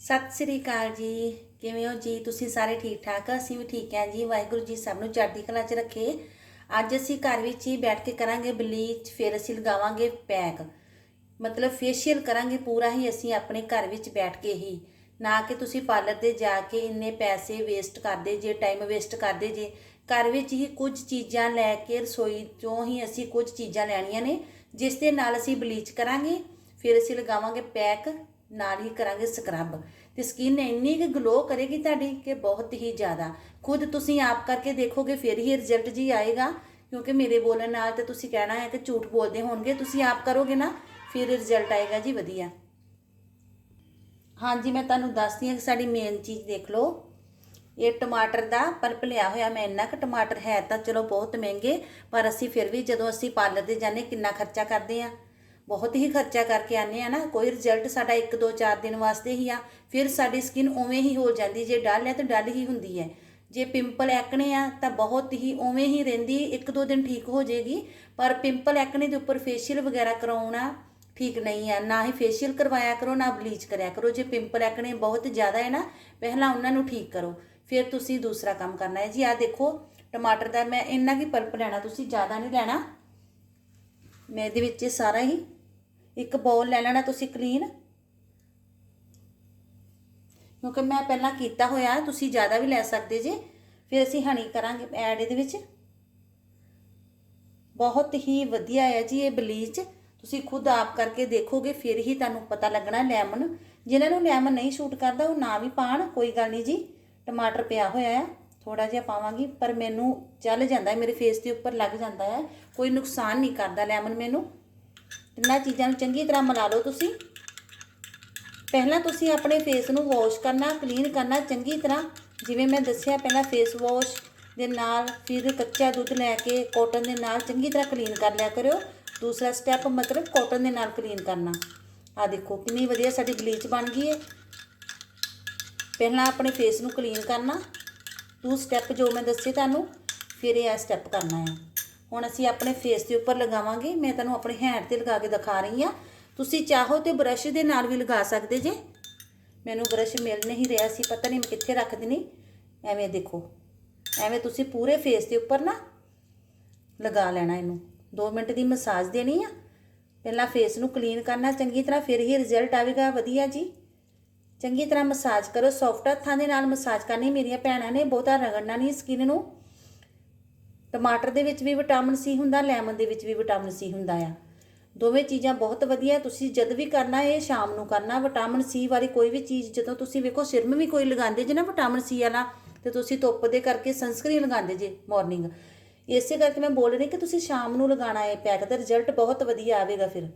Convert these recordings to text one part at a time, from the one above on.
ਸਤਿ ਸ੍ਰੀ ਅਕਾਲ ਜੀ। ਕਿਵੇਂ ਹੋ ਜੀ? ਤੁਸੀਂ ਸਾਰੇ ਠੀਕ ਠਾਕ? ਅਸੀਂ ਵੀ ਠੀਕ ਹਾਂ ਜੀ। ਵਾਹਿਗੁਰੂ ਜੀ ਸਭ ਨੂੰ ਚੜ੍ਹਦੀ ਕਲਾ 'ਚ ਰੱਖੇ। ਅੱਜ ਅਸੀਂ ਘਰ ਵਿੱਚ ਹੀ ਬੈਠ ਕੇ ਕਰਾਂਗੇ ਬਲੀਚ, ਫਿਰ ਅਸੀਂ ਲਗਾਵਾਂਗੇ ਪੈਕ। ਮਤਲਬ ਫੇਸ਼ੀਅਲ ਕਰਾਂਗੇ ਪੂਰਾ ਹੀ ਅਸੀਂ ਆਪਣੇ ਘਰ ਵਿੱਚ ਬੈਠ ਕੇ ਹੀ। ਨਾ ਕਿ ਤੁਸੀਂ ਪਾਰਲਰ ਤੇ ਜਾ ਕੇ ਇੰਨੇ ਪੈਸੇ ਵੇਸਟ ਕਰਦੇ ਜੇ ਟਾਈਮ ਵੇਸਟ ਕਰਦੇ ਜੇ। ਘਰ ਵਿੱਚ ਹੀ ਕੁਝ ਚੀਜ਼ਾਂ ਲੈ ਕੇ ਰਸੋਈ ਤੋਂ ਹੀ ਅਸੀਂ ਕੁਝ ਚੀਜ਼ਾਂ ਲੈਣੀਆਂ ਨੇ, ਜਿਸ ਦੇ ਨਾਲ ਅਸੀਂ ਬਲੀਚ ਕਰਾਂਗੇ। ਫਿਰ ਅਸੀਂ ਲਗਾਵਾਂਗੇ ਪੈਕ। ਨਾਲ ਹੀ ਕਰਾਂਗੇ ਸਕਰਬ। ਤੇ ਸਕਿਨ ਇੰਨੀ ਕਿ ਗਲੋ ਕਰੇਗੀ ਤੁਹਾਡੀ ਕਿ ਬਹੁਤ ਹੀ ਜ਼ਿਆਦਾ। ਖੁਦ ਤੁਸੀਂ ਆਪ ਕਰਕੇ ਦੇਖੋਗੇ, ਫਿਰ ਹੀ ਰਿਜ਼ਲਟ ਜੀ ਆਏਗਾ। ਕਿਉਂਕਿ ਮੇਰੇ ਬੋਲਣ ਨਾਲ ਤੇ ਤੁਸੀਂ ਕਹਿਣਾ ਹੈ ਕਿ ਝੂਠ ਬੋਲਦੇ ਹੋਣਗੇ, ਤੁਸੀਂ ਆਪ ਕਰੋਗੇ ਨਾ, ਫਿਰ ਰਿਜ਼ਲਟ ਆਏਗਾ ਜੀ ਵਧੀਆ। ਹਾਂਜੀ, ਮੈਂ ਤੁਹਾਨੂੰ ਦੱਸਦੀ ਹਾਂ ਕਿ ਸਾਡੀ ਮੇਨ ਚੀਜ਼ ਦੇਖ ਲਓ। ਇਹ ਟਮਾਟਰ ਦਾ ਪਲਪ ਲਿਆ ਹੋਇਆ ਮੈਂ ਇੰਨਾ ਕੁ ਟਮਾਟਰ ਹੈ ਤਾਂ ਚਲੋ ਬਹੁਤ ਮਹਿੰਗੇ, ਪਰ ਅਸੀਂ ਫਿਰ ਵੀ ਜਦੋਂ ਅਸੀਂ ਪਾਰਲਰ ਤੇ ਜਾਂਦੇ ਕਿੰਨਾ ਖਰਚਾ ਕਰਦੇ ਆ ਬਹੁਤ ਹੀ ਖਰਚਾ ਕਰਕੇ ਆਨੇ ਆ ਨਾ, ਕੋਈ ਰਿਜ਼ਲਟ ਸਾਡਾ 1 2 4 ਦਿਨ ਵਾਸਤੇ ਹੀ ਆ, ਫਿਰ ਸਾਡੀ ਸਕਿਨ ਉਵੇਂ ਹੀ ਹੋ ਜਾਂਦੀ, ਜੇ ਡਲ ਹੈ ਤਾਂ ਡਲ ਹੀ ਹੁੰਦੀ ਹੈ। ਜੇ ਪਿੰਪਲ ਐਕਣੇ ਆ ਤਾਂ ਬਹੁਤ ਹੀ ਉਵੇਂ ਹੀ ਰਹਿੰਦੀ, ਇੱਕ ਦੋ ਦਿਨ ਠੀਕ ਹੋ ਜਾਏਗੀ, ਪਰ ਪਿੰਪਲ ਐਕਣੇ ਦੇ ਉੱਪਰ ਫੇਸ਼ੀਅਲ ਵਗੈਰਾ ਕਰਾਉਣਾ ਠੀਕ ਨਹੀਂ ਹੈ ਨਾ ਹੀ ਫੇਸ਼ੀਅਲ ਕਰਵਾਇਆ ਕਰੋ, ਨਾ ਬਲੀਚ ਕਰਿਆ ਕਰੋ। ਜੇ ਪਿੰਪਲ ਐਕਣੇ ਬਹੁਤ ਜ਼ਿਆਦਾ ਹੈ ਨਾ, ਪਹਿਲਾਂ ਉਹਨਾਂ ਨੂੰ ਠੀਕ ਕਰੋ। ਫਿਰ ਤੁਸੀਂ ਦੂਸਰਾ ਕੰਮ ਕਰਨਾ ਹੈ ਜੀ ਆ ਦੇਖੋ, ਟਮਾਟਰ ਦਾ ਮੈਂ ਇੰਨਾ ਕੀ ਪਲਪ ਲੈਣਾ, ਤੁਸੀਂ ਜ਼ਿਆਦਾ ਨਹੀਂ ਲੈਣਾ। ਮੈਂ ਇਹਦੇ ਵਿੱਚ ਇਹ ਸਾਰਾ ਹੀ ਇੱਕ ਬਾਉਲ ਲੈ ਲੈਣਾ ਤੁਸੀਂ ਕਲੀਨ ਕਿਉਂਕਿ ਮੈਂ ਪਹਿਲਾਂ ਕੀਤਾ ਹੋਇਆ, ਤੁਸੀਂ ਜ਼ਿਆਦਾ ਵੀ ਲੈ ਸਕਦੇ ਜੇ। ਫਿਰ ਅਸੀਂ ਹਣੀ ਕਰਾਂਗੇ ਐਡ ਇਹਦੇ ਵਿੱਚ। ਬਹੁਤ ਹੀ ਵਧੀਆ ਹੈ ਜੀ ਇਹ ਬਲੀਚ ਤੁਸੀਂ ਖੁਦ ਆਪ ਕਰਕੇ ਦੇਖੋਗੇ, ਫਿਰ ਹੀ ਤੁਹਾਨੂੰ ਪਤਾ ਲੱਗਣਾ ਲੈਮਨ ਜਿਨ੍ਹਾਂ ਨੂੰ ਲੈਮਨ ਨਹੀਂ ਸ਼ੂਟ ਕਰਦਾ, ਉਹ ਨਾ ਵੀ ਪਾਣ, ਕੋਈ ਗੱਲ ਨਹੀਂ ਜੀ। ਟਮਾਟਰ ਪਿਆ ਹੋਇਆ ਆ ਥੋੜਾ ਜਿਹਾ ਪਾਵਾਂਗੀ, ਪਰ ਮੈਨੂੰ ਚੱਲ ਜਾਂਦਾ, ਮੇਰੇ ਫੇਸ ਦੇ ਉੱਪਰ ਲੱਗ ਜਾਂਦਾ ਹੈ ਕੋਈ ਨੁਕਸਾਨ ਨਹੀਂ ਕਰਦਾ ਲੈਮਨ ਮੈਨੂੰ। ਇਹਨਾਂ ਚੀਜ਼ਾਂ ਨੂੰ ਚੰਗੀ ਤਰ੍ਹਾਂ ਮਿਲਾ ਲਓ ਤੁਸੀਂ। ਪਹਿਲਾਂ ਤੁਸੀਂ ਆਪਣੇ ਫੇਸ ਨੂੰ ਵਾਸ਼ ਕਰਨਾ ਕਲੀਨ ਕਰਨਾ, ਚੰਗੀ ਤਰ੍ਹਾਂ ਜਿਵੇਂ ਮੈਂ ਦੱਸਿਆ ਪਹਿਲਾਂ ਫੇਸ ਵਾਸ਼ ਦੇ ਨਾਲ, ਫਿਰ ਕੱਚਾ ਦੁੱਧ ਲੈ ਕੇ ਕਾਟਨ ਦੇ ਨਾਲ ਚੰਗੀ ਤਰ੍ਹਾਂ ਕਲੀਨ ਕਰ ਲਿਆ ਕਰਿਓ। ਦੂਸਰਾ ਸਟੈਪ ਮਤਲਬ ਕਾਟਨ ਦੇ ਨਾਲ ਕਲੀਨ ਕਰਨਾ। ਆ ਦੇਖੋ ਕਿੰਨੀ ਵਧੀਆ ਸਾਡੀ ਬਲੀਚ ਬਣ ਗਈ ਹੈ। ਪਹਿਲਾਂ ਆਪਣੇ ਫੇਸ ਨੂੰ ਕਲੀਨ ਕਰਨਾ। ਦੋ ਸਟੈਪ ਜੋ ਮੈਂ ਦੱਸੇ ਤੁਹਾਨੂੰ, ਫਿਰ ਇਹ ਸਟੈਪ ਕਰਨਾ ਹੈ। ਹੁਣ ਅਸੀਂ ਆਪਣੇ ਫੇਸ ਦੇ ਉੱਪਰ ਲਗਾਵਾਂਗੇ, ਮੈਂ ਤੁਹਾਨੂੰ ਆਪਣੇ ਹੈਂਡ ਤੇ ਲਗਾ ਕੇ ਦਿਖਾ ਰਹੀ ਹਾਂ। ਤੁਸੀਂ ਚਾਹੋ ਤੇ ਬ੍ਰਸ਼ ਦੇ ਨਾਲ ਵੀ ਲਗਾ ਸਕਦੇ ਜੇ। ਮੈਨੂੰ ਬ੍ਰਸ਼ ਮਿਲ ਨਹੀਂ ਰਿਹਾ ਸੀ, ਪਤਾ ਨਹੀਂ ਮੈਂ ਕਿੱਥੇ ਰੱਖ ਦੇਣੀ ਐਵੇਂ ਦੇਖੋ, ਐਵੇਂ ਤੁਸੀਂ ਪੂਰੇ ਫੇਸ ਦੇ ਉੱਪਰ ਨਾ ਲਗਾ ਲੈਣਾ ਇਹਨੂੰ। 2 ਮਿੰਟ ਦੀ ਮਸਾਜ ਦੇਣੀ ਆ। ਪਹਿਲਾਂ ਫੇਸ ਨੂੰ ਕਲੀਨ ਕਰਨਾ, ਚੰਗੀ ਤਰ੍ਹਾਂ ਫਿਰ ਹੀ ਰਿਜ਼ਲਟ ਆਵੇਗਾ। ਵਧੀਆ ਜੀ। ਚੰਗੀ ਤਰ੍ਹਾਂ ਮਸਾਜ ਕਰੋ। ਸੌਫਟ ਹੱਥਾਂ ਦੇ ਨਾਲ ਮਸਾਜ ਕਰਨੀ। ਮੇਰੀਆਂ ਭੈਣਾਂ ਨੇ ਬਹੁਤਾ ਰਗੜਨਾ ਨਹੀਂ ਸਕਿਨ ਨੂੰ। ਟਮਾਟਰ ਦੇ ਵਿੱਚ ਵੀ ਵਿਟਾਮਿਨ ਸੀ ਹੁੰਦਾ, ਲੈਮਨ ਦੇ ਵਿੱਚ ਵੀ ਵਿਟਾਮਿਨ ਸੀ ਹੁੰਦਾ ਆ। ਦੋਵੇਂ ਚੀਜ਼ਾਂ ਬਹੁਤ ਵਧੀਆ ਤੁਸੀਂ ਜਦ ਵੀ ਕਰਨਾ ਇਹ ਸ਼ਾਮ ਨੂੰ ਕਰਨਾ, ਵਿਟਾਮਿਨ ਸੀ ਵਾਲੀ ਕੋਈ ਵੀ ਚੀਜ਼, ਜਦੋਂ ਤੁਸੀਂ ਵੇਖੋ ਸਿਰਮ ਵੀ ਕੋਈ ਲਗਾਉਂਦੇ ਜੇ ਨਾ ਵਿਟਾਮਿਨ ਸੀ ਵਾਲਾ, ਤੇ ਤੁਸੀਂ ਧੁੱਪ ਦੇ ਕਰਕੇ ਸਨਸਕ੍ਰੀਨ ਲਗਾਉਂਦੇ ਜੇ ਮਾਰਨਿੰਗ ਇਸੇ ਕਰਕੇ ਮੈਂ ਬੋਲ ਰਹੀ ਕਿ ਤੁਸੀਂ ਸ਼ਾਮ ਨੂੰ ਲਗਾਉਣਾ ਹੈ ਪੈਕ ਦਾ ਰਿਜ਼ਲਟ ਬਹੁਤ ਵਧੀਆ ਆਵੇਗਾ ਫਿਰ।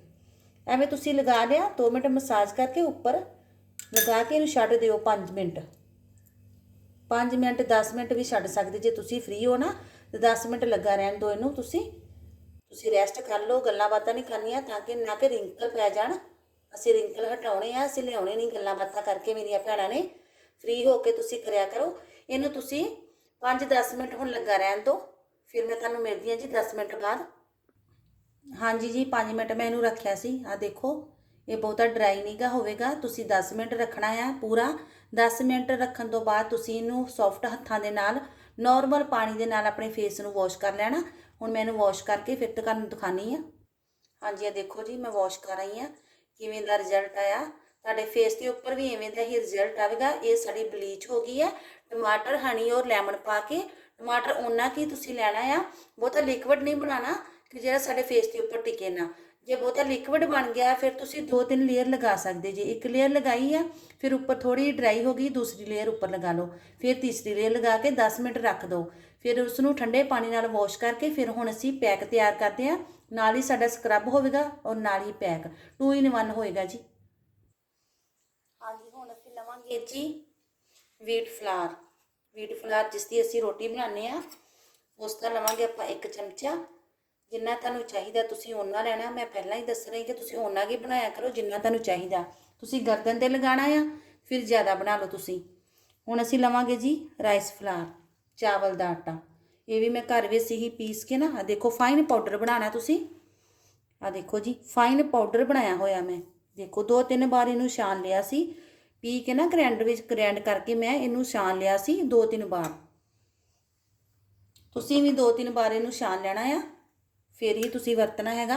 ਐਵੇਂ ਤੁਸੀਂ ਲਗਾ ਲਿਆ 2 ਮਿੰਟ ਮਸਾਜ ਕਰਕੇ ਉੱਪਰ ਲਗਾ ਕੇ ਇਹਨੂੰ ਛੱਡ ਦਿਓ 5 ਮਿੰਟ। 5 ਮਿੰਟ 10 ਮਿੰਟ ਵੀ ਛੱਡ ਸਕਦੇ ਜੇ ਤੁਸੀਂ ਫ੍ਰੀ ਹੋ ਨਾ। ਤੇ 10 ਮਿੰਟ ਲੱਗਾ ਰਹਿਣ ਦਿਓ ਇਹਨੂੰ, ਤੁਸੀਂ ਤੁਸੀਂ ਰੈਸਟ ਕਰ ਲਓ, ਗੱਲਾਂ ਬਾਤਾਂ ਨਹੀਂ ਕਰਨੀਆਂ, ਤਾਂ ਕਿ ਨਾ ਕਿ ਰਿੰਕਲ ਪੈ ਜਾਣ। ਅਸੀਂ ਰਿੰਕਲ ਹਟਾਉਣੇ ਆ, ਅਸੀਂ ਲਿਆਉਣੇ ਨਹੀਂ ਗੱਲਾਂ ਬਾਤਾਂ ਕਰਕੇ ਮੇਰੀਆਂ ਭੈਣਾਂ ਨੇ। ਫ੍ਰੀ ਹੋ ਕੇ ਤੁਸੀਂ ਕਰਿਆ ਕਰੋ। ਇਹਨੂੰ ਤੁਸੀਂ 5-10 ਮਿੰਟ ਹੁਣ ਲੱਗਾ ਰਹਿਣ ਦਿਓ ਫਿਰ ਮੈਂ ਤੁਹਾਨੂੰ ਮਿਲਦੀ ਹਾਂ ਜੀ 10 ਮਿੰਟ ਬਾਅਦ। ਹਾਂਜੀ ਜੀ 5 ਮਿੰਟ ਮੈਂ ਇਹਨੂੰ ਰੱਖਿਆ ਸੀ। ਆ ਦੇਖੋ, ਇਹ ਬਹੁਤਾ ਡਰਾਈ ਨਹੀਂਗਾ ਹੋਵੇਗਾ। ਤੁਸੀਂ 10 ਮਿੰਟ ਰੱਖਣਾ ਆ ਪੂਰਾ। 10 ਮਿੰਟ ਰੱਖਣ ਤੋਂ ਬਾਅਦ ਤੁਸੀਂ ਇਹਨੂੰ ਸੌਫਟ ਹੱਥਾਂ ਦੇ ਨਾਲ ਨਾਰਮਲ ਪਾਣੀ ਦੇ ਨਾਲ ਆਪਣੇ ਫੇਸ ਨੂੰ ਵਾਸ਼ ਕਰ ਲੈਣਾ। ਹੁਣ ਮੈਂ ਇਹਨੂੰ ਵਾਸ਼ ਕਰਕੇ ਫਿਰ ਤੁਹਾਨੂੰ ਦਿਖਾਣੀ ਆ ਹਾਂਜੀ ਆ ਦੇਖੋ ਜੀ, ਮੈਂ ਵਾਸ਼ ਕਰ ਰਹੀ ਆ ਕਿਵੇਂ ਦਾ ਰਿਜ਼ਲਟ ਆਇਆ। ਤੁਹਾਡੇ ਫੇਸ ਦੇ ਉੱਪਰ ਵੀ ਐਵੇਂ ਦਾ ਹੀ ਰਿਜ਼ਲਟ ਆਵੇਗਾ। ਇਹ ਸਾਡੀ ਬਲੀਚ ਹੋ ਗਈ ਹੈ। ਟਮਾਟਰ ਹਨੀ ਔਰ ਲੈਮਨ ਪਾ ਕੇ। ਟਮਾਟਰ ਉਹਨਾਂ ਕੀ ਤੁਸੀਂ ਲੈਣਾ ਆ। ਬਹੁਤਾ ਲਿਕਵਿਡ ਨਹੀਂ ਬਣਾਉਣਾ ਕਿ ਜਿਹੜਾ ਸਾਡੇ ਫੇਸ ਦੇ ਉੱਪਰ ਟਿਕੇ ਨਾ। ਜੇ ਬਹੁਤਾ ਲਿਕਵਿਡ ਬਣ ਗਿਆ ਫਿਰ ਤੁਸੀਂ ਦੋ ਤਿੰਨ ਲੇਅਰ ਲਗਾ ਸਕਦੇ ਜੇ। ਇੱਕ ਲੇਅਰ ਲਗਾਈ ਆ ਫਿਰ ਉੱਪਰ ਥੋੜੀ ਡਰਾਈ ਹੋ ਗਈ ਦੂਸਰੀ ਲੇਅਰ ਉੱਪਰ ਲਗਾ ਲਓ। ਫਿਰ ਤੀਸਰੀ ਲੇਅਰ ਲਗਾ ਕੇ 10 ਮਿੰਟ ਰੱਖ ਦਿਓ ਫਿਰ ਉਸ ਨੂੰ ਠੰਡੇ ਪਾਣੀ ਨਾਲ ਵਾਸ਼ ਕਰਕੇ ਫਿਰ ਹੁਣ ਅਸੀਂ ਪੈਕ ਤਿਆਰ ਕਰਦੇ ਆ। ਨਾਲ ਹੀ ਸਾਡਾ ਸਕਰਬ ਹੋਵੇਗਾ ਔਰ ਨਾਲ ਹੀ ਪੈਕ 2 ਇਨ 1 ਹੋਏਗਾ ਜੀ। ਹਾਂਜੀ ਹੁਣ ਅਸੀਂ ਲਵਾਂਗੇ ਜੀ ਵੀਟ ਫਲਾਰ ਵੀਟ ਫਲਾਰ ਜਿਸ ਦੀ ਅਸੀਂ ਰੋਟੀ ਬਣਾਉਂਦੇ ਆ ਉਸ ਦਾ ਲਵਾਂਗੇ ਆਪਾਂ ਇੱਕ ਚਮਚਾ। ਜਿੰਨਾ ਤੁਹਾਨੂੰ ਚਾਹੀਦਾ ਤੁਸੀਂ ਓਨਾ ਲੈਣਾ, ਮੈਂ ਪਹਿਲਾਂ ਹੀ ਦੱਸ ਰਹੀ ਕਿ ਤੁਸੀਂ ਓਨਾ ਹੀ ਬਣਾਇਆ ਕਰੋ ਜਿੰਨਾ ਤੁਹਾਨੂੰ ਚਾਹੀਦਾ। ਤੁਸੀਂ ਗਰਦਨ ਤੇ ਲਗਾਉਣਾ ਆ, ਫਿਰ ਜ਼ਿਆਦਾ ਬਣਾ ਲਓ ਤੁਸੀਂ। ਹੁਣ ਅਸੀਂ ਲਵਾਂਗੇ ਜੀ ਰਾਈਸ ਫਲਾਰ, ਚਾਵਲ ਦਾ ਆਟਾ। ਇਹ ਵੀ ਮੈਂ ਘਰ ਵਿੱਚ ਹੀ ਪੀਸ ਕੇ ਨਾ ਆ ਦੇਖੋ ਫਾਈਨ ਪਾਊਡਰ ਬਣਾਉਣਾ ਤੁਸੀਂ। ਆ ਦੇਖੋ ਜੀ ਫਾਈਨ ਪਾਊਡਰ ਬਣਾਇਆ ਹੋਇਆ ਮੈਂ। ਦੇਖੋ, ਦੋ ਤਿੰਨ ਵਾਰ ਇਹਨੂੰ ਛਾਣ ਲਿਆ ਸੀ। ਪੀ ਕੇ ਨਾ ਗ੍ਰਾਈਂਡਰ ਵਿੱਚ ਗ੍ਰਾਈਂਡ ਕਰਕੇ ਮੈਂ ਇਹਨੂੰ ਛਾਣ ਲਿਆ ਸੀ ਦੋ ਤਿੰਨ ਵਾਰ। ਤੁਸੀਂ ਵੀ ਦੋ ਤਿੰਨ ਵਾਰ ਇਹਨੂੰ ਛਾਣ ਲੈਣਾ ਆ। ਫਿਰ ਹੀ ਤੁਸੀਂ ਵਰਤਣਾ ਹੈਗਾ।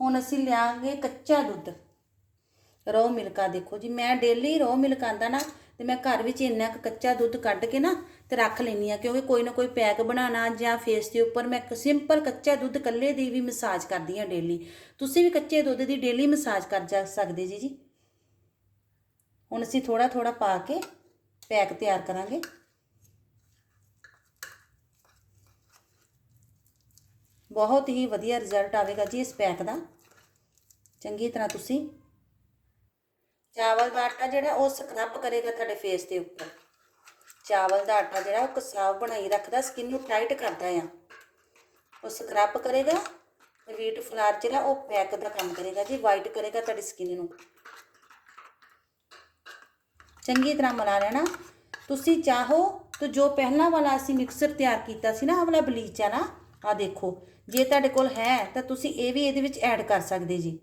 ਹੁਣ ਅਸੀਂ ਲਿਆਂਗੇ ਕੱਚਾ ਦੁੱਧ। ਰੋ ਮਿਲਕਾ ਦੇਖੋ ਜੀ, ਮੈਂ ਡੇਲੀ ਰੋ ਮਿਲਕ ਆਂਦਾ ਨਾ, ਤੇ ਮੈਂ ਘਰ ਵਿੱਚ ਇੰਨਾ ਕੁ ਕੱਚਾ ਦੁੱਧ ਕੱਢ ਕੇ ਨਾ ਤੇ ਰੱਖ ਲੈਂਦੀ ਆ ਕਿਉਂਕਿ ਕੋਈ ਨਾ ਕੋਈ ਪੈਕ ਬਣਾਉਣਾ ਜਾਂ ਫੇਸ ਦੇ ਉੱਪਰ ਮੈਂ ਸਿੰਪਲ ਕੱਚਾ ਦੁੱਧ ਕੱਲੇ ਦੀ ਵੀ ਮਸਾਜ ਕਰਦੀ ਆ ਡੇਲੀ ਤੁਸੀਂ ਵੀ ਕੱਚੇ ਦੁੱਧ ਦੀ ਡੇਲੀ ਮਸਾਜ ਕਰ ਜਾ ਸਕਦੇ ਜੀ ਜੀ। ਹੁਣ ਅਸੀਂ ਥੋੜਾ ਥੋੜਾ ਪਾ ਕੇ ਪੈਕ ਤਿਆਰ ਕਰਾਂਗੇ। ਬਹੁਤ ਹੀ ਵਧੀਆ ਰਿਜ਼ਲਟ ਆਵੇਗਾ ਜੀ ਇਸ ਪੈਕ ਦਾ। ਚੰਗੀ ਤਰ੍ਹਾਂ ਤੁਸੀਂ ਚਾਵਲ ਦਾ ਆਟਾ ਜਿਹੜਾ ਉਹ ਸਕਰਬ ਕਰੇਗਾ ਤੁਹਾਡੇ ਫੇਸ ਦੇ ਉੱਪਰ। ਚਾਵਲ ਦਾ ਆਟਾ ਜਿਹੜਾ ਉਹ ਕਸਾਵ ਬਣਾਈ ਰੱਖਦਾ ਸਕਿਨ ਨੂੰ ਟਾਈਟ ਕਰਦਾ ਆ। ਉਹ ਸਕਰਬ ਕਰੇਗਾ ਵੀਟ ਫਲਾਰ ਜਿਹੜਾ ਉਹ ਪੈਕ ਦਾ ਕੰਮ ਕਰੇਗਾ ਜੀ ਵਾਈਟ ਕਰੇਗਾ ਤੁਹਾਡੀ ਸਕਿਨ ਨੂੰ। ਚੰਗੀ ਤਰ੍ਹਾਂ ਮਿਲਾ ਲੈਣਾ। ਤੁਸੀਂ ਚਾਹੋ ਤਾਂ ਜੋ ਪਹਿਲਾਂ ਵਾਲਾ ਅਸੀਂ ਮਿਕਸਰ ਤਿਆਰ ਕੀਤਾ ਸੀ ਨਾ, ਆਹ ਵਾਲਾ ਬਲੀਚ ਆ ਨਾ ਆ ਦੇਖੋ, ਜੇ ਤੁਹਾਡੇ ਕੋਲ ਹੈ, ਤਾਂ ਤੁਸੀਂ ਇਹ ਵੀ ਇਹਦੇ ਵਿੱਚ ਐਡ ਕਰ ਸਕਦੇ ਜੀ।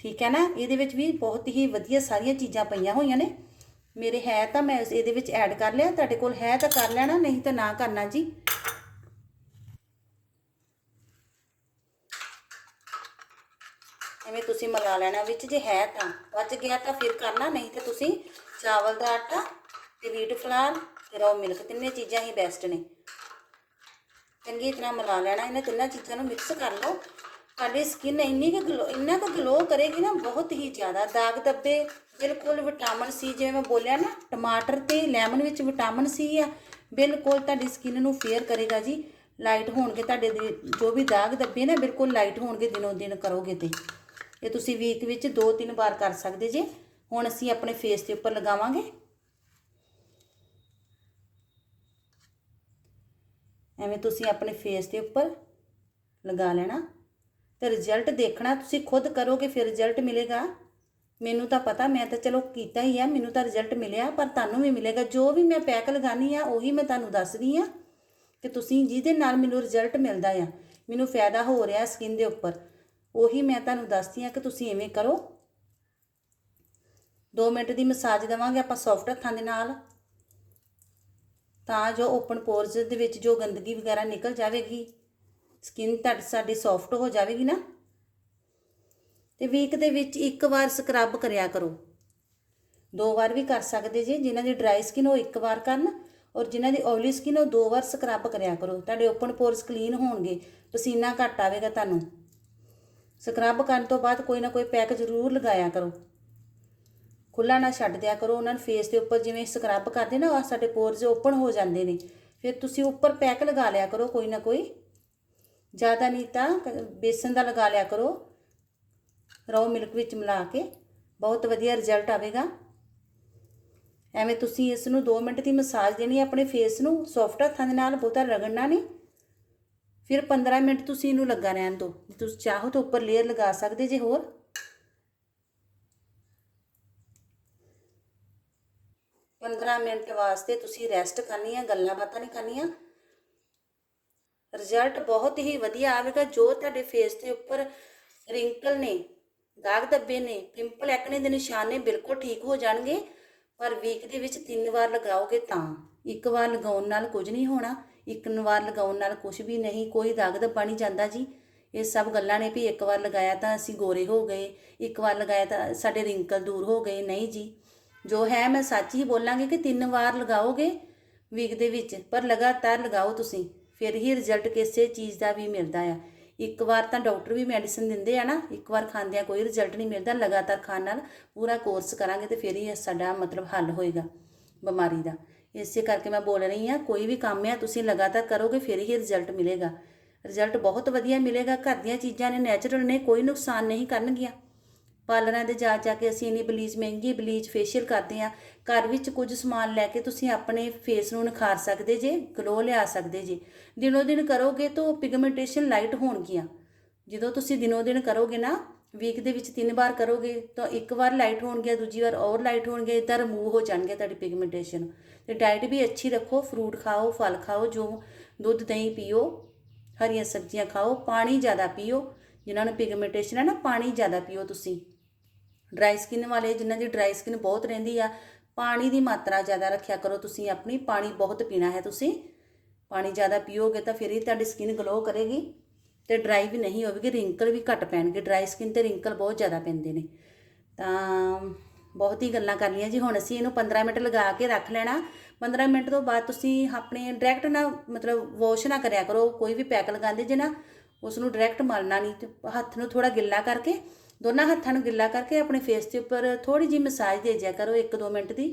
ਠੀਕ ਹੈ ਨਾ? ਇਹਦੇ ਵਿੱਚ ਵੀ ਬਹੁਤ ਹੀ ਵਧੀਆ ਸਾਰੀਆਂ ਚੀਜ਼ਾਂ ਪਈਆਂ ਹੋਈਆਂ ਨੇ। ਮੇਰੇ ਹੈ ਤਾਂ ਮੈਂ ਇਹਦੇ ਵਿੱਚ ਐਡ ਕਰ ਲਿਆ। ਤੁਹਾਡੇ ਕੋਲ ਹੈ ਤਾਂ ਕਰ ਲੈਣਾ, ਨਹੀਂ ਤਾਂ ਨਾ ਕਰਨਾ ਜੀ। ਐਵੇਂ ਤੁਸੀਂ ਮਿਲਾ ਲੈਣਾ ਵਿੱਚ ਜੇ ਹੈ ਤਾਂ। ਬਚ ਗਿਆ ਤਾਂ ਫਿਰ ਕਰਨਾ, ਨਹੀਂ ਤਾਂ ਤੁਸੀਂ ਚਾਵਲ ਦਾ ਆਟਾ ਤੇ ਵੀਟ ਫਲਾਰ ਤੇ ਰੋ ਮਿਲਕ ਤਿੰਨੇ ਚੀਜ਼ਾਂ ਹੀ ਬੈਸਟ ਨੇ। ਚੰਗੀ ਤਰ੍ਹਾਂ ਮਿਲਾ ਲੈਣਾ, ਇਹਨਾਂ ਤਿੰਨਾਂ ਚੀਜ਼ਾਂ ਨੂੰ ਮਿਕਸ ਕਰ ਲਓ। ਤੁਹਾਡੀ ਸਕਿਨ ਇੰਨੀ ਕੁ ਗਲੋ ਇੰਨਾ ਕੁ ਗਲੋ ਕਰੇਗੀ ਨਾ, ਬਹੁਤ ਹੀ ਜ਼ਿਆਦਾ। ਦਾਗ ਧੱਬੇ, ਬਿਲਕੁਲ ਵਿਟਾਮਿਨ ਸੀ ਜਿਵੇਂ ਮੈਂ ਬੋਲਿਆ ਨਾ, ਟਮਾਟਰ ਤੇ ਲੈਮਨ ਵਿੱਚ ਵਿਟਾਮਿਨ ਸੀ ਆ, ਬਿਲਕੁਲ ਤੁਹਾਡੀ ਸਕਿਨ ਨੂੰ ਫੇਅਰ ਕਰੇਗਾ ਜੀ। ਲਾਈਟ ਹੋਣਗੇ ਤੁਹਾਡੇ ਦੇ, ਜੋ ਵੀ ਦਾਗ ਧੱਬੇ ਨਾ, ਬਿਲਕੁਲ ਲਾਈਟ ਹੋਣਗੇ ਦਿਨੋਂ ਦਿਨ ਕਰੋਗੇ ਤੇ। ਇਹ ਤੁਸੀਂ ਵੀਕ ਵਿੱਚ ਦੋ ਤਿੰਨ ਵਾਰ ਕਰ ਸਕਦੇ ਜੇ। ਹੁਣ ਅਸੀਂ ਆਪਣੇ ਫੇਸ ਦੇ ਉੱਪਰ ਲਗਾਵਾਂਗੇ। ਐਵੇਂ ਤੁਸੀਂ ਆਪਣੇ ਫੇਸ ਦੇ ਉੱਪਰ ਲਗਾ ਲੈਣਾ ਤੇ ਰਿਜ਼ਲਟ ਦੇਖਣਾ, ਤੁਸੀਂ ਖੁਦ ਕਰੋਗੇ ਫਿਰ ਰਿਜ਼ਲਟ ਮਿਲੇਗਾ। ਮੈਨੂੰ ਤਾਂ ਪਤਾ, ਮੈਂ ਤਾਂ ਚਲੋ ਕੀਤਾ ਹੀ ਆ, ਮੈਨੂੰ ਤਾਂ ਰਿਜ਼ਲਟ ਮਿਲਿਆ, ਪਰ ਤੁਹਾਨੂੰ ਵੀ ਮਿਲੇਗਾ। ਜੋ ਵੀ ਮੈਂ ਪੈਕ ਲਗਾਨੀ ਆ, ਉਹੀ ਮੈਂ ਤੁਹਾਨੂੰ ਦੱਸਦੀ ਆ ਕਿ ਤੁਸੀਂ ਜਿਹਦੇ ਨਾਲ ਮੈਨੂੰ ਰਿਜ਼ਲਟ ਮਿਲਦਾ ਆ, ਮੈਨੂੰ ਫਾਇਦਾ ਹੋ ਰਿਹਾ ਸਕਿਨ ਦੇ ਉੱਪਰ, ਉਹੀ ਮੈਂ ਤੁਹਾਨੂੰ ਦੱਸਦੀ ਆ ਕਿ ਤੁਸੀਂ ਐਵੇਂ ਕਰੋ। 2 ਮਿੰਟ ਦੀ ਮਸਾਜ ਦੇਵਾਂਗੇ ਆਪਾਂ ਸੌਫਟ ਹੱਥਾਂ ਦੇ ਨਾਲ। ਤਾਂ ਜੋ ਓਪਨ ਪੋਰਸ ਦੇ ਵਿੱਚ ਜੋ ਗੰਦਗੀ ਵਗੈਰਾ ਨਿਕਲ ਜਾਵੇਗੀ ਸਕਿਨ ਤੁਹਾਡੀ, ਸਾਡੀ ਸੌਫਟ ਹੋ ਜਾਵੇਗੀ ਨਾ। ਤੇ ਵੀਕ ਦੇ ਵਿੱਚ ਇੱਕ ਵਾਰ ਸਕਰਬ ਕਰਿਆ ਕਰੋ। ਦੋ ਵਾਰ ਵੀ ਕਰ ਸਕਦੇ ਜੇ, ਜਿਨ੍ਹਾਂ ਦੀ ਡਰਾਈ ਸਕਿਨ ਉਹ ਇੱਕ ਵਾਰ ਕਰਨ ਔਰ ਜਿਨ੍ਹਾਂ ਦੀ ਆਇਲੀ ਸਕਿਨ ਉਹ ਦੋ ਵਾਰ ਸਕਰਬ ਕਰਿਆ ਕਰੋ। ਤੁਹਾਡੇ ਓਪਨ ਪੋਰਸ ਕਲੀਨ ਹੋਣਗੇ, ਪਸੀਨਾ ਘੱਟ ਆਵੇਗਾ ਤੁਹਾਨੂੰ। ਸਕਰਬ ਕਰਨ ਤੋਂ ਬਾਅਦ ਕੋਈ ਨਾ ਕੋਈ ਪੈਕ ਜ਼ਰੂਰ ਲਗਾਇਆ ਕਰੋ। ਖੁੱਲਾ ਨਾ ਛੱਡ ਦਿਆ ਕਰੋ, ਉਹਨਾਂ ਨੂੰ ਫੇਸ ਦੇ ਉੱਪਰ ਜਿਵੇਂ ਸਕਰਬ ਕਰਦੇ ਨਾ, ਆਹ ਸਾਡੇ ਪੋਰਸ ਓਪਨ ਹੋ ਜਾਂਦੇ ਨੇ। ਫਿਰ ਤੁਸੀਂ ਉੱਪਰ ਪੈਕ ਲਗਾ ਲਿਆ ਕਰੋ ਕੋਈ ਨਾ ਕੋਈ। ਜ਼ਿਆਦਾ ਨਹੀਂ ਤਾਂ ਬੇਸਨ ਦਾ ਲਗਾ ਲਿਆ ਕਰੋ। ਰੋ ਮਿਲਕ ਵਿੱਚ ਮਿਲਾ ਕੇ। ਬਹੁਤ ਵਧੀਆ ਰਿਜ਼ਲਟ ਆਵੇਗਾ। ਐਵੇਂ ਤੁਸੀਂ ਇਸ ਨੂੰ 2 ਮਿੰਟ ਦੀ ਮਸਾਜ ਦੇਣੀ ਹੈ ਆਪਣੇ ਫੇਸ ਨੂੰ ਸੌਫਟ ਹੱਥਾਂ ਦੇ ਨਾਲ, ਬਹੁਤਾ ਰਗੜਨਾ ਨਹੀਂ। ਫਿਰ 15 ਮਿੰਟ ਤੁਸੀਂ ਇਹਨੂੰ ਲੱਗਾ ਰਹਿਣ ਦਿਓ। ਤੁਸੀਂ ਚਾਹੋ ਤਾਂ ਉੱਪਰ ਲੇਅਰ ਲਗਾ ਸਕਦੇ ਜੇ ਹੋਰ। ਪੰਦਰਾਂ ਮਿੰਟ ਵਾਸਤੇ ਤੁਸੀਂ ਰੈਸਟ ਕਰਨੀ ਆ ਗੱਲਾਂ ਬਾਤਾਂ ਨਹੀਂ ਕਰਨੀਆਂ ਰਿਜ਼ਲਟ ਬਹੁਤ ਹੀ ਵਧੀਆ ਆਵੇਗਾ, ਜੋ ਤੁਹਾਡੇ ਫੇਸ ਦੇ ਉੱਪਰ ਰਿੰਕਲ ਨੇ, ਦਾਗ ਧੱਬੇ ਨੇ ਪਿੰਪਲ ਐਕਨੇ ਦੇ ਨਿਸ਼ਾਨ ਨੇ, ਬਿਲਕੁਲ ਠੀਕ ਹੋ ਜਾਣਗੇ। ਪਰ ਵੀਕ ਦੇ ਵਿੱਚ ਤਿੰਨ ਵਾਰ ਲਗਾਓਗੇ ਤਾਂ, ਇੱਕ ਵਾਰ ਲਗਾਉਣ ਨਾਲ ਕੁਝ ਨਹੀਂ ਹੋਣਾ, ਇੱਕ ਵਾਰ ਲਗਾਉਣ ਨਾਲ ਕੁਝ ਵੀ ਨਹੀਂ, ਕੋਈ ਦਾਗ ਧੱਬਾ ਨਹੀਂ ਜਾਂਦਾ ਜੀ। ਇਹ ਸਭ ਗੱਲਾਂ ਨੇ ਵੀ ਇੱਕ ਵਾਰ ਲਗਾਇਆ ਤਾਂ ਅਸੀਂ ਗੋਰੇ ਹੋ ਗਏ, ਇੱਕ ਵਾਰ ਲਗਾਇਆ ਤਾਂ ਸਾਡੇ ਰਿੰਕਲ ਦੂਰ ਹੋ ਗਏ, ਨਹੀਂ ਜੀ। ਜੋ ਹੈ, ਮੈਂ ਸੱਚ ਹੀ ਬੋਲਾਂਗੀ ਕਿ ਤਿੰਨ ਵਾਰ ਲਗਾਓਗੇ ਵੀਕ ਦੇ ਵਿੱਚ, ਪਰ ਲਗਾਤਾਰ ਲਗਾਓ ਤੁਸੀਂ। ਫਿਰ ਹੀ ਰਿਜ਼ਲਟ ਕਿਸੇ ਚੀਜ਼ ਦਾ ਵੀ ਮਿਲਦਾ ਆ। ਇੱਕ ਵਾਰ ਤਾਂ ਡਾਕਟਰ ਵੀ ਮੈਡੀਸਿਨ ਦਿੰਦੇ ਆ ਨਾ, ਇੱਕ ਵਾਰ ਖਾਂਦਿਆਂ ਕੋਈ ਰਿਜ਼ਲਟ ਨਹੀਂ ਮਿਲਦਾ, ਲਗਾਤਾਰ ਖਾਣ ਨਾਲ ਪੂਰਾ ਕੋਰਸ ਕਰਾਂਗੇ ਤੇ ਫਿਰ ਹੀ ਸਾਡਾ ਮਤਲਬ ਹੱਲ ਹੋਏਗਾ ਬਿਮਾਰੀ ਦਾ। ਇਸੇ ਕਰਕੇ ਮੈਂ ਬੋਲ ਰਹੀ ਹਾਂ, ਕੋਈ ਵੀ ਕੰਮ ਆ, ਤੁਸੀਂ ਲਗਾਤਾਰ ਕਰੋਗੇ, ਫਿਰ ਹੀ ਰਿਜ਼ਲਟ ਮਿਲੇਗਾ। ਰਿਜ਼ਲਟ ਬਹੁਤ ਵਧੀਆ ਮਿਲੇਗਾ, ਘਰ ਦੀਆਂ ਚੀਜ਼ਾਂ ਨੇ ਨੈਚੁਰਲ ਨੇ, ਕੋਈ ਨੁਕਸਾਨ ਨਹੀਂ ਕਰਨਗੀਆਂ। ਪਾਰਲਰਾਂ ਦੇ ਜਾ ਜਾ ਕੇ ਅਸੀਂ ਇੰਨੀ ਬਲੀਚ, ਮਹਿੰਗੀ ਬਲੀਚ ਫੇਸ਼ੀਅਲ ਕਰਦੇ ਆ ਘਰ ਵਿੱਚ ਕੁਝ ਸਮਾਨ ਲੈ ਕੇ ਤੁਸੀਂ ਆਪਣੇ ਫੇਸ ਨੂੰ ਨਿਖਾਰ ਸਕਦੇ ਜੇ ਗਲੋ ਲਿਆ ਸਕਦੇ ਜੇ। ਦਿਨੋ ਦਿਨ ਕਰੋਗੇ ਤਾਂ ਪਿਗਮੈਂਟੇਸ਼ਨ ਲਾਈਟ ਹੋਣਗੀਆਂ। ਜਦੋਂ ਤੁਸੀਂ ਦਿਨੋ ਦਿਨ ਕਰੋਗੇ ਨਾ ਵੀਕ ਦੇ ਵਿੱਚ ਤਿੰਨ ਵਾਰ ਕਰੋਗੇ, ਤਾਂ ਇੱਕ ਵਾਰ ਲਾਈਟ ਹੋਣਗੀਆਂ, ਦੂਜੀ ਵਾਰ ਔਰ ਲਾਈਟ ਹੋਣਗੇ ਇਦਾਂ ਰਿਮੂਵ ਹੋ ਜਾਣਗੇ ਤੁਹਾਡੀ ਪਿਗਮੈਂਟੇਸ਼ਨ ਤੇ ਡਾਈਟ ਵੀ ਅੱਛੀ ਰੱਖੋ ਫਰੂਟ ਖਾਓ, ਫਲ ਖਾਓ, ਜੋ ਦੁੱਧ, ਦਹੀਂ ਪੀਓ, ਹਰੀਆਂ ਸਬਜ਼ੀਆਂ ਖਾਓ, ਪਾਣੀ ਜ਼ਿਆਦਾ ਪੀਓ। ਜਿਨ੍ਹਾਂ ਨੂੰ ਪਿਗਮੈਂਟੇਸ਼ਨ ਹੈ ਨਾ, ਪਾਣੀ ਜ਼ਿਆਦਾ ਪੀਓ ਤੁਸੀਂ। ਡਰਾਈ ਸਕਿਨ ਵਾਲੇ, ਜਿਨ੍ਹਾਂ ਦੀ ਡਰਾਈ ਸਕਿਨ ਬਹੁਤ ਰਹਿੰਦੀ ਆ, ਪਾਣੀ ਦੀ ਮਾਤਰਾ ਜ਼ਿਆਦਾ ਰੱਖਿਆ ਕਰੋ ਤੁਸੀਂ ਆਪਣੀ, ਪਾਣੀ ਬਹੁਤ ਪੀਣਾ ਹੈ ਤੁਸੀਂ। ਪਾਣੀ ਜ਼ਿਆਦਾ ਪੀਓਗੇ ਤਾਂ ਫਿਰ ਹੀ ਤੁਹਾਡੀ ਸਕਿਨ ਗਲੋ ਕਰੇਗੀ ਤੇ ਡਰਾਈ ਵੀ ਨਹੀਂ ਹੋਵੇਗੀ, ਰਿੰਕਲ ਵੀ ਘੱਟ ਪੈਣਗੇ, ਡਰਾਈ ਸਕਿਨ ਤੇ ਰਿੰਕਲ ਬਹੁਤ ਜ਼ਿਆਦਾ ਪੈਂਦੇ ਨੇ। ਤਾਂ ਬਹੁਤ ਹੀ ਗੱਲਾਂ ਕਰਨੀਆਂ ਜੀ, ਹੁਣ ਅਸੀਂ ਇਹਨੂੰ 15 ਮਿੰਟ ਲਗਾ ਕੇ ਰੱਖ ਲੈਣਾ। 15 ਮਿੰਟ ਤੋਂ ਬਾਅਦ ਤੁਸੀਂ ਆਪਣੇ ਡਾਇਰੈਕਟ ਨਾ, ਮਤਲਬ ਵਾਸ਼ ਨਾ ਕਰਿਆ ਕਰੋ, ਕੋਈ ਵੀ ਪੈਕ ਲਗਾਉਂਦੇ ਜੇ ਨਾ ਉਸ ਨੂੰ ਡਾਇਰੈਕਟ ਮਲਣਾ ਨਹੀਂ ਹੱਥ ਨੂੰ ਥੋੜਾ ਗਿੱਲਾ ਕਰਕੇ ਦੋਨਾਂ ਹੱਥਾਂ ਨੂੰ ਗਿੱਲਾ ਕਰਕੇ ਆਪਣੇ ਫੇਸ ਦੇ ਉੱਪਰ ਥੋੜੀ ਜਿਹੀ ਮਸਾਜ ਦੇ ਦਿਆ ਕਰੋ 1-2 ਮਿੰਟ ਦੀ।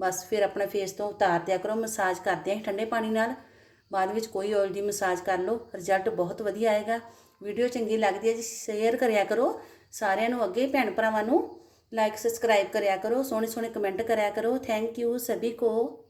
ਬਸ ਫਿਰ ਆਪਣੇ ਫੇਸ ਤੋਂ ਉਤਾਰ ਦਿਆ ਕਰੋ ਮਸਾਜ ਕਰਦੇ ਆਂ ਠੰਡੇ ਪਾਣੀ ਨਾਲ। ਬਾਅਦ ਵਿੱਚ ਕੋਈ ਆਇਲ ਦੀ ਮਸਾਜ ਕਰ ਲਓ ਰਿਜ਼ਲਟ ਬਹੁਤ ਵਧੀਆ ਆਏਗਾ। ਵੀਡੀਓ ਚੰਗੀ ਲੱਗਦੀ ਹੈ ਜੀ ਸ਼ੇਅਰ ਕਰਿਆ ਕਰੋ। ਸਾਰਿਆਂ ਨੂੰ ਅੱਗੇ, ਭੈਣ ਭਰਾਵਾਂ ਨੂੰ ਲਾਈਕ ਸਬਸਕ੍ਰਾਈਬ ਕਰਿਆ ਕਰੋ। ਸੋਹਣੇ ਸੋਹਣੇ ਕਮੈਂਟ ਕਰਿਆ ਕਰੋ। ਥੈਂਕ ਯੂ ਸਭੀ ਕੋ।